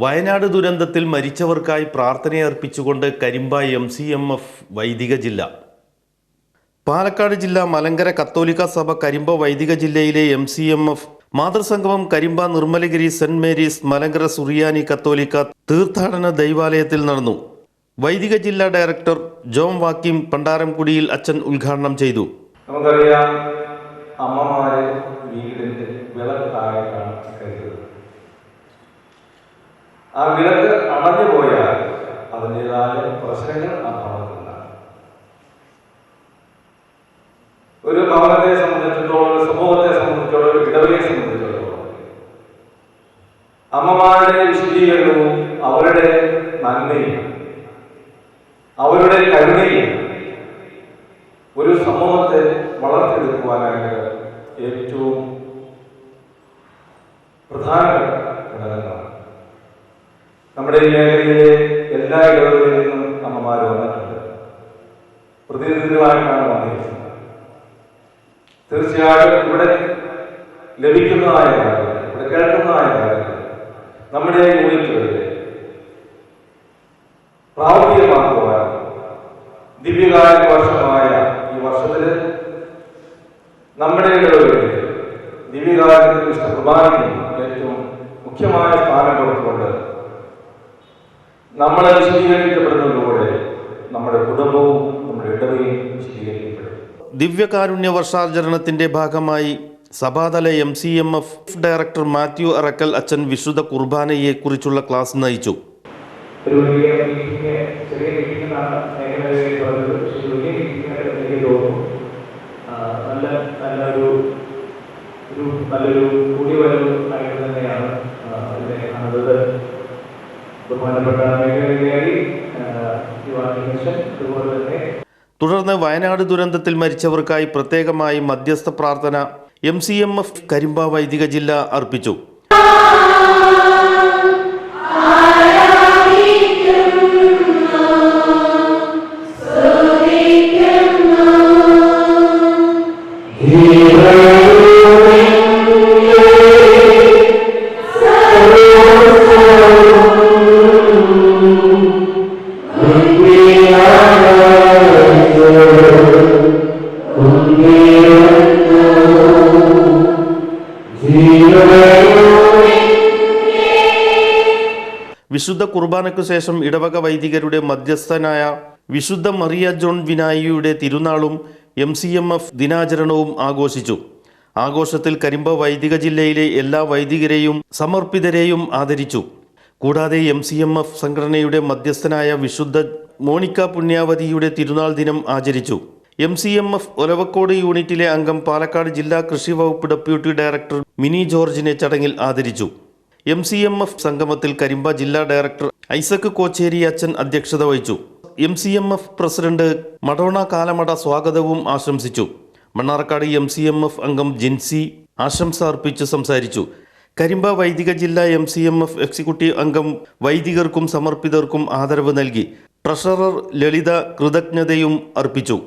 വയനാട് ദുരന്തത്തിൽ മരിച്ചവർക്കായി പ്രാർത്ഥനയർപ്പിച്ചുകൊണ്ട് Karimba M C M F വൈദിക ജില്ല. പാലക്കാട് ജില്ല മലങ്കര കത്തോലിക്ക സഭ കരിമ്പ വൈദിക ജില്ലയിലെ എം സി എം എഫ് മാതൃസംഗമം കരിമ്പ നിർമ്മലഗിരി സെന്റ് മേരീസ് മലങ്കര സുറിയാനി കത്തോലിക്ക തീർത്ഥാടന ദൈവാലയത്തിൽ നടന്നു. വൈദിക ജില്ലാ ഡയറക്ടർ ജോം വാക്കിം പണ്ടാരംകുടിയിൽ അച്ഛൻ ഉദ്ഘാടനം ചെയ്തു. നമുക്കറിയാം അമ്മമാരെ വീടിന്റെ ആ വിളക്ക് അണഞ്ഞു പോയാൽ അതിന്റെതായ പ്രശ്നങ്ങൾ ആ ഭവനത്തിലുണ്ടാകും ഒരു ഭവനത്തെ സംബന്ധിച്ചിടത്തോളം ഒരു സമൂഹത്തെ സംബന്ധിച്ചിടത്തോളം ഒരു ഇടവയെ സംബന്ധിച്ചിടത്തോളം അമ്മമാരുടെ വിശുദ്ധീകരണവും അവരുടെ നന്മയും അവരുടെ കരുണയും ഒരു സമൂഹത്തെ വളർത്തിയെടുക്കുവാനായിട്ട് ഏറ്റവും പ്രധാനപ്പെട്ട നമ്മുടെ ഈ മേഖലയിലെ എല്ലാ ഇടവകളിൽ നിന്നും അമ്മമാർ വന്നിട്ടുണ്ട്. പ്രതിനിധികളായിട്ടാണ് വന്നിരിക്കുന്നത്. തീർച്ചയായിട്ടും ഇവിടെ ലഭിക്കുന്നതായ ഇവിടെ കേൾക്കുന്നതായ നമ്മുടെ യൂണിറ്റുകളിലെ പ്രാവർത്തികമാക്കുവാൻ ദിവ്യകാലിക വർഷമായ ഈ വർഷത്തിൽ നമ്മുടെ ഇടവകളിൽ ദിവ്യകാലത്തിന് കുർബാനയ്ക്ക് ഏറ്റവും മുഖ്യമായ സ്ഥാനം കൊടുത്തുകൊണ്ട് നമ്മളെ വിശദീകരിക്കപ്പെടുന്നതിലൂടെ നമ്മുടെ കുടുംബവും നമ്മുടെ ഇടവയും വിശദീകരിക്കപ്പെടും. ദിവ്യകാരുണ്യ വർഷാചരണത്തിന്റെ ഭാഗമായി സഭാതല M C M F director Mathew Arackal അച്ഛൻ വിശുദ്ധ കുർബാനയെ കുറിച്ചുള്ള ക്ലാസ് നയിച്ചു. ഒരു വലിയ മീറ്റിംഗ് ചെറിയ മീറ്റിംഗ് എന്നാണ് മേഖലയിൽ പറഞ്ഞത് പക്ഷേ വലിയ മീറ്റിംഗ് എനിക്ക് തോന്നുന്നു. ആ, നല്ല നല്ലൊരു ഒരു നല്ലൊരു കൂടിവരവ് ആയിട്ട് തന്നെയാണ് അതിനെ കാണുന്നത് ബഹുമാനപ്പെട്ട തുടർന്ന് വയനാട് ദുരന്തത്തിൽ മരിച്ചവർക്കായി പ്രത്യേകമായി മധ്യസ്ഥ പ്രാർത്ഥന M C M F Karimba വൈദിക ജില്ല അർപ്പിച്ചു. വിശുദ്ധ കുർബാനയ്ക്കു ശേഷം ഇടവക വൈദികരുടെ മധ്യസ്ഥനായ വിശുദ്ധ മറിയ ജോൺ വിനായിയുടെ തിരുനാളും എം സി എം എഫ് ദിനാചരണവും ആഘോഷിച്ചു. ആഘോഷത്തിൽ കരിമ്പ വൈദിക ജില്ലയിലെ എല്ലാ വൈദികരെയും സമർപ്പിതരെയും ആദരിച്ചു. കൂടാതെ എം സി എം എഫ് സംഘടനയുടെ മധ്യസ്ഥനായ വിശുദ്ധ മോണിക്ക പുണ്യാവതിയുടെ തിരുനാൾ ദിനം ആചരിച്ചു. M C M F Olavakkode യൂണിറ്റിലെ അംഗം പാലക്കാട് ജില്ലാ കൃഷി വകുപ്പ് ഡെപ്യൂട്ടി ഡയറക്ടർ മിനി ജോർജിനെ ചടങ്ങിൽ ആദരിച്ചു. എം സി എം എഫ് സംഗമത്തിൽ കരിമ്പ ജില്ലാ ഡയറക്ടർ ഐസക് കോച്ചേരി അച്ഛൻ അധ്യക്ഷത വഹിച്ചു. M C M F president Madonna Kalamada സ്വാഗതവും ആശംസിച്ചു. Mannarkkad M C M F അംഗം ജിൻസി ആശംസ അർപ്പിച്ച് സംസാരിച്ചു. കരിമ്പ വൈദിക ജില്ലാ M C M F executive അംഗം വൈദികർക്കും സമർപ്പിതർക്കും ആദരവ് നൽകി. ട്രഷറർ ലളിത കൃതജ്ഞതയും അർപ്പിച്ചു.